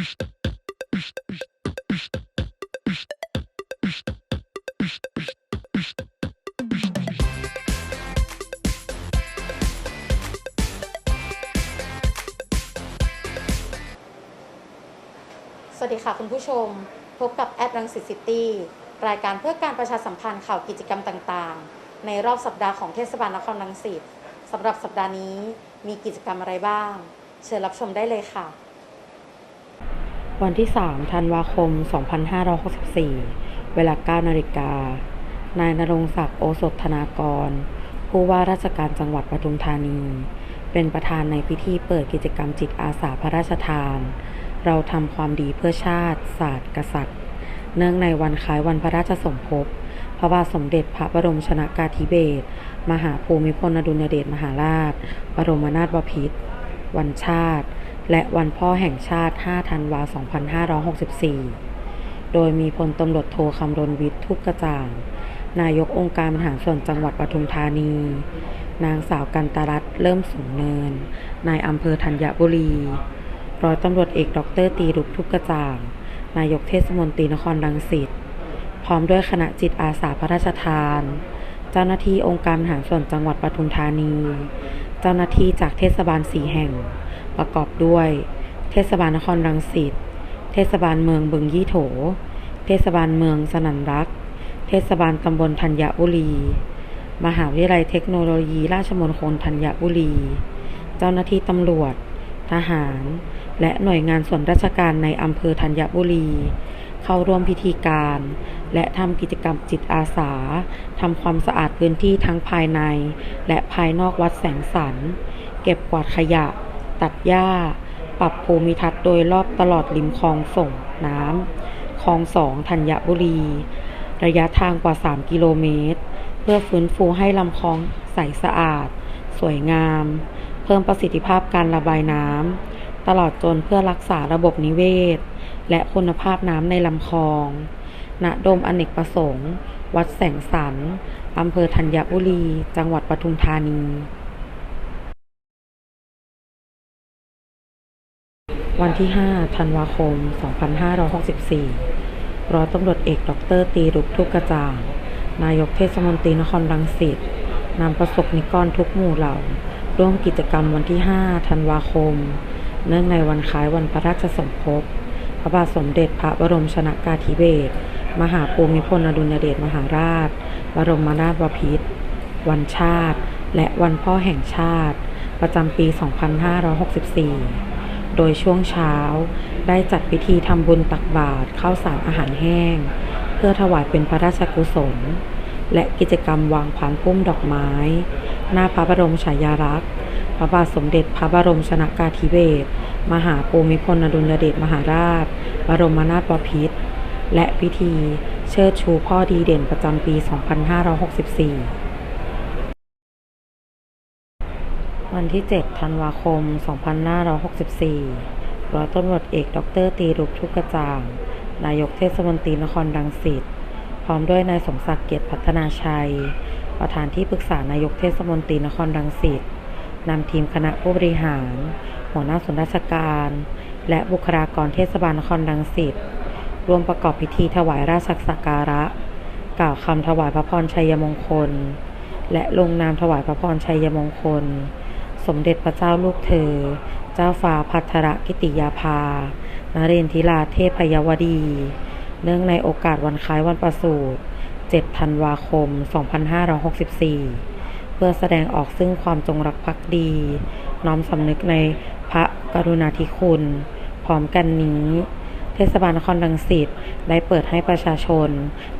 สวัสดีค่ะคุณผู้ชม พบกับแอดรังสิตซิตี้รายการเพื่อการประชาสัมพันธ์ข่าวกิจกรรมต่างๆ ในรอบสัปดาห์ของเทศบาลนครรังสิตสำหรับสัปดาห์นี้มีกิจกรรมอะไรบ้าง เชิญรับชมได้เลยค่ะ วันที่ 3 ธันวาคม 2564 เวลา 9 นาฬิกา นายนรงศักดิ์โอสถธนากร ผู้ว่าราชการจังหวัดปทุมธานี เป็นประธานในพิธีเปิดกิจกรรมจิตอาสาพระราชทาน เราทำความดีเพื่อชาติ ศาสตร์ กษัตริย์ เนื่องในวันคล้ายวันพระราชสมภพ พระบาทสมเด็จพระบรมชนากาธิเบศร มหาภูมิพลอดุลยเดชมหาราช บรมนาถบพิตรวันชาติ และวันพ่อแห่งชาติ 5 ธันวา 2564 โดยมีพลตำรวจโทคำรณวิทย์ทุกกระจ่าง นายกองค์การบริหารส่วนจังหวัดปทุมธานี นางสาวกันตรัตน์เริ่มสูงเนิน นายอำเภอธัญบุรี ร้อยตำรวจเอกดรตีรุกทุกกระจ่าง นายกเทศมนตรีนครรังสิต พร้อมด้วยคณะจิตอาสาพระราชทาน เจ้าหน้าที่องค์การบริหารส่วนจังหวัดปทุมธานี เจ้าหน้าที่จากเทศบาลสีแห่ง ประกอบด้วย เทศบาลนครรังสิต เทศบาลเมืองบึงยี่โถ เทศบาลเมืองสนันรัก เทศบาลตำบลธัญบุรี มหาวิทยาลัยเทคโนโลยี ราชมงคลธัญบุรี เจ้าหน้าที่ตำรวจ ทหาร และหน่วยงานส่วนราชการในอำเภอธัญบุรี เข้าร่วมพิธีการ และทำกิจกรรมจิตอาสาทำความสะอาดพื้นที่ทั้งภายใน และภายนอกวัดแสงสันเก็บกวาดขยะ ตัดหญ้า ปรับภูมิทัศน์โดยรอบตลอดริมคลองส่งน้ำคลองสองธัญบุรี ระยะทางกว่า 3 กิโลเมตร เพื่อฟื้นฟูให้ลำคลองใสสะอาด สวยงาม เพิ่มประสิทธิภาพการระบายน้ำตลอดจนเพื่อรักษาระบบนิเวศ และคุณภาพน้ำในลำคลองณโดมอเนกประสงค์ วัดแสงสันอำเภอธัญบุรี จังหวัดปทุมธานี วันที่ 5 ธันวาคม 2564 ร้อยตำรวจเอกดรตีรุกทุกกระจ่าง นายกเทศมนตรีนครรังสิตนำประสบนิกรทุกหมู่เหล่า ร่วมกิจกรรมวันที่ 5 ธันวาคม เนื่องในวันคล้ายวันพระราชสมภพ พระบาทสมเด็จพระบรมชนากาธิเบศร มหาภูมิพลอดุลยเดชมหาราช บรมนาถบพิตร วันชาติ และวันพ่อแห่งชาติ ประจำปี 2564 โดยช่วงเช้าได้จัดพิธีทำบุญตักบาตรข้าวสารอาหารแห้ง เพื่อถวายเป็นพระราชกุศล และกิจกรรมวางพานพุ่มดอกไม้ หน้าพระบรมฉายาลักษณ์พระบาทสมเด็จพระบรมชนากาธิเบศรมหาภูมิพลอดุลยเดชมหาราช บรมนาถบพิตรและพิธีเชิดชูพ่อดีเด่นประจำปี 2564 วันที่ 7 ธันวาคม 2564 ร้อยตำรวจเอกดรตีรุกทุกกระจ่าง นายกเทศมนตรีนครรังสิต พร้อมด้วยนายสมศักดิ์เกียรติพัฒนาชัย ประธานที่ปรึกษานายกเทศมนตรีนครรังสิตนำทีมคณะผู้บริหาร หัวหน้าส่วนราชการ และบุคลากรเทศบาลนครรังสิตร่วมประกอบพิธีถวายราชสักการะ กล่าวคำถวายพระพรชัยมงคล และลงนามถวายพระพรชัยมงคล สมเด็จพระเจ้าลูกเธอ เจ้าฟ้าพัทรกิติยาภา นเรนทิราเทพยวดี เนื่องในโอกาสวันคล้ายวันประสูติ7ธันวาคม 2564 เพื่อแสดงออกซึ่งความจงรักภักดี น้อมสำนึกในพระกรุณาธิคุณ พร้อมกันนี้ เทศบาลนครรังสิตได้เปิดให้ประชาชน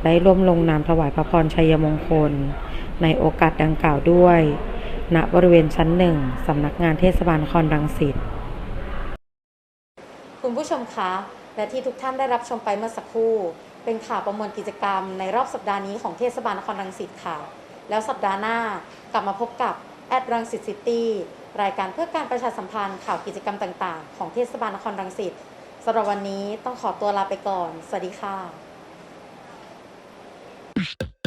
ได้ร่วมลงนามถวายพระพรชัยมงคล ในโอกาสดังกล่าวด้วย ณบริเวณชั้นหนึ่งสำนักงานเทศบาลนครรังสิตคุณผู้ชมคะและที่ทุกท่านได้รับชมไปเมื่อสักครู่ เป็นข่าวประมวลกิจกรรมในรอบสัปดาห์นี้ของเทศบาลนครรังสิตค่ะ แล้วสัปดาห์หน้ากลับมาพบกับแอดรังสิตซิตี้รายการเพื่อการประชาสัมพันธ์ข่าวกิจกรรมต่างๆ ของเทศบาลนครรังสิตสำหรับวันนี้ต้องขอตัวลาไปก่อน สวัสดีค่ะ